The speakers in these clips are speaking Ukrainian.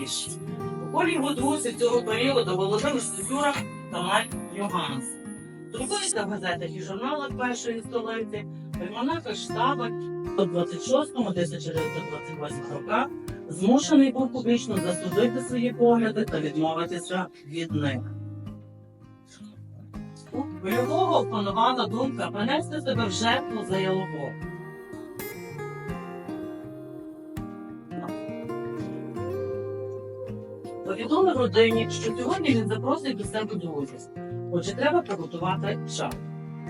Польщі. У його друзів цього періоду Володимир Сюсюра та Майк Йоганс. Друкується в газетах і журналах першої столиці, альманахах штабах у 26-1928 роках змушений був публічно засудити свої погляди та відмовитися від них. У Бойового опанувала думка принести себе в жертву за ялового. Повідомив родині, що сьогодні він запросить до себе друзів. Отже, треба приготувати чай.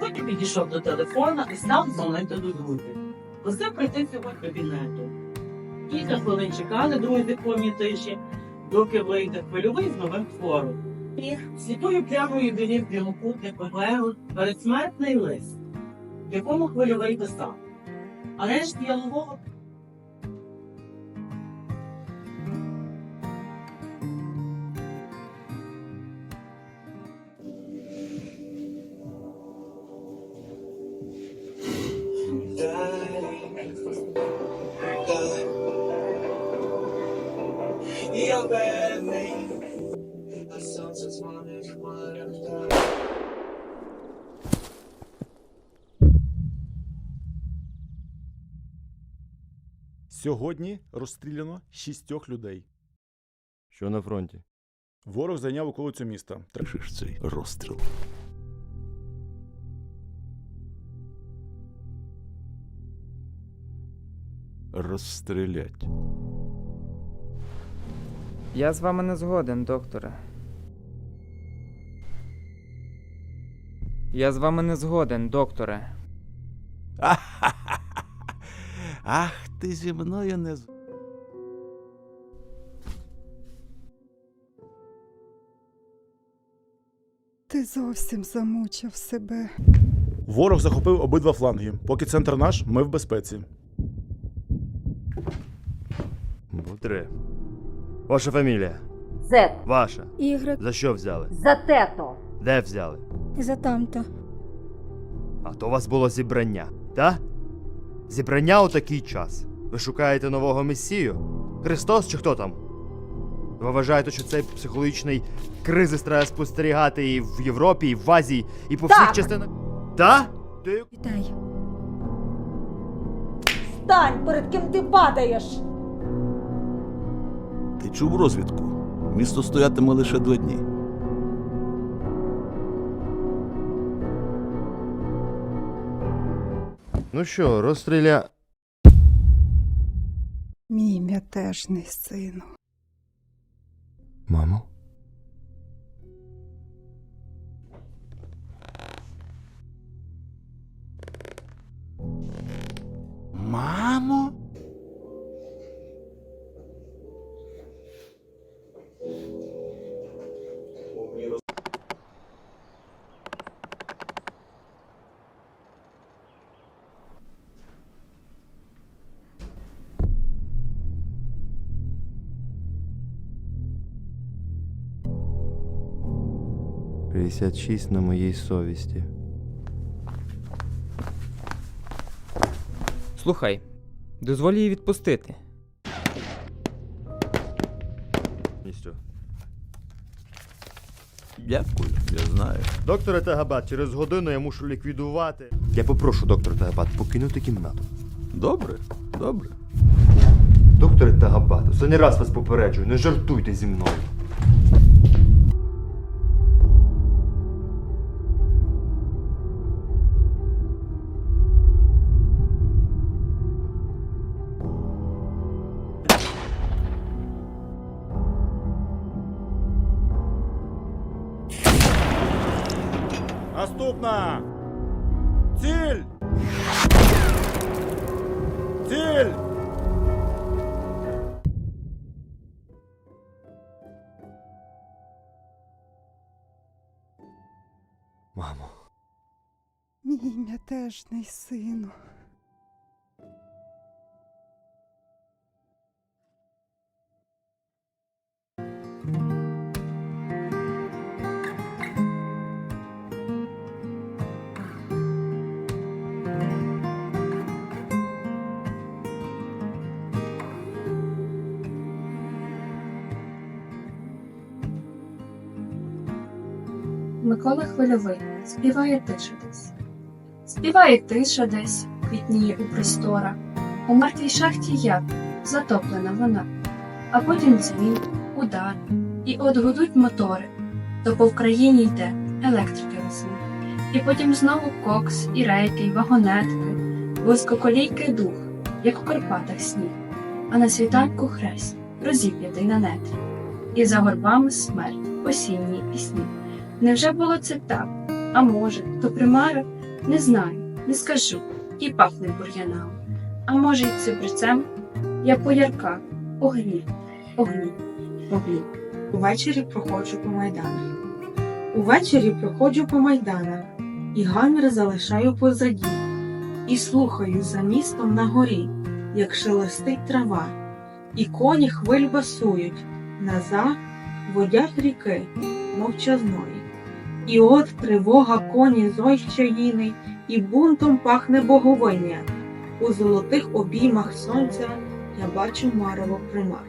Потім підійшов до телефона і став дзвонити до друзів. Просив прийти з його кабінету. Кілька хвилин чекали друзі в повній тиші, доки вийде хвильовий з новим твором. І світою плямою білів прямокутник паперу передсмертний лист, в якому хвильовий писав. А решті ялового Сьогодні розстріляно шістьох людей. Що на фронті? Ворог зайняв околицю міста. Три- цей розстріл. Розстрілять. Я з вами не згоден, докторе. Я з вами не згоден, докторе. Ах, ти зі мною не з. Ти зовсім замучив себе. Ворог захопив обидва фланги. Поки центр наш, ми в безпеці. Три. Ваша фамілія? Зет, Ваша. Ігрек За що взяли? за тето. Де взяли? за тамто. А то у вас було зібрання, та? Зібрання у такий час. Ви шукаєте нового месію? Христос чи хто там? Ви вважаєте, що цей психологічний кризис треба спостерігати і в Європі, і в Азії, і по всіх Так. частинах. Та? Ти Вітай. Стань, перед ким ти падаєш. Ти чув розвідку? Місто стоятиме лише два дні. Ну що, розстріля. Мятежний сину. Мамо? Мамо? П'ятдесят шість на моїй совісті. Слухай, дозволь її відпустити. Ністю. Дякую, я знаю. Докторе Тагабат, через годину я мушу ліквідувати. Я попрошу доктора Тагабат покинути кімнату. Добре, добре. Докторе Тагабат, останній раз вас попереджую, не жартуйте зі мною. Наступна! Ціль! Ціль! Мамо. Мій мятежний сину. Микола Хвильовий співає тиша десь. Співає тиша десь, квітніє у простора. У мертвій шахті як затоплена вона, а потім дзвін, удар, і от гудуть мотори, то по Вкраїні йде електрики весни. І потім знову кокс, і рейки, і вагонетки, вузькоколійки дух, як у Карпатах сніг, а на світанку хрест, розіп'ятий на нетрі, і за горбами смерть, осінні пісні. Невже було це так? А може, то примара? Не знаю, не скажу, і пахне бур'янами. А може, й цибрицем? Я по ярках, огні, огні, огні. Увечері проходжу по майданах. Увечері проходжу по майданах, і гамір залишаю позаді, і слухаю за містом на горі, як шелестить трава, і коні хвиль басують, назад водять ріки мовчазної. І от тривога коні зой і бунтом пахне боговиня. У золотих обіймах сонця я бачу марево примар.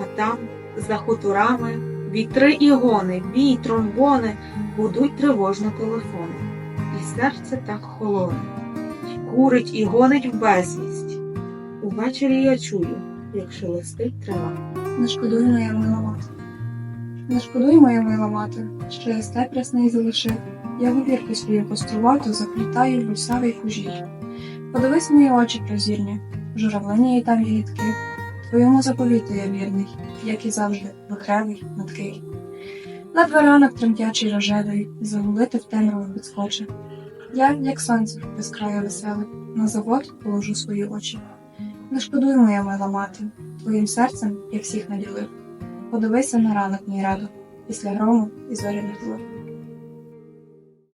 А там за хуторами вітри і гони, бій, тромбони гудуть тривожно телефони, і серце так холоне, й курить і гонить в безвість. Увечері я чую, як шелестить трава. Не шкодуй, моя мила мати. Не шкодуй, моя мила мати, що я степ рясний залишив. Я говірку свою кострувату заплітаю в гусавий кужіль. Подивись мої очі прозірні, журавлині і там ягідки. Твоєму заповіту я вірний, як і завжди, вихревий, надкий. Ледве ранок тремтячий рожевий, загулити в темряву підскоче. Я, як сонце, без краю веселе, на завод положу свої очі. Не шкодуй, моя мила мати, твоїм серцем я всіх наділив. Подивися на ранок мій радо, після грому і зоряних злив.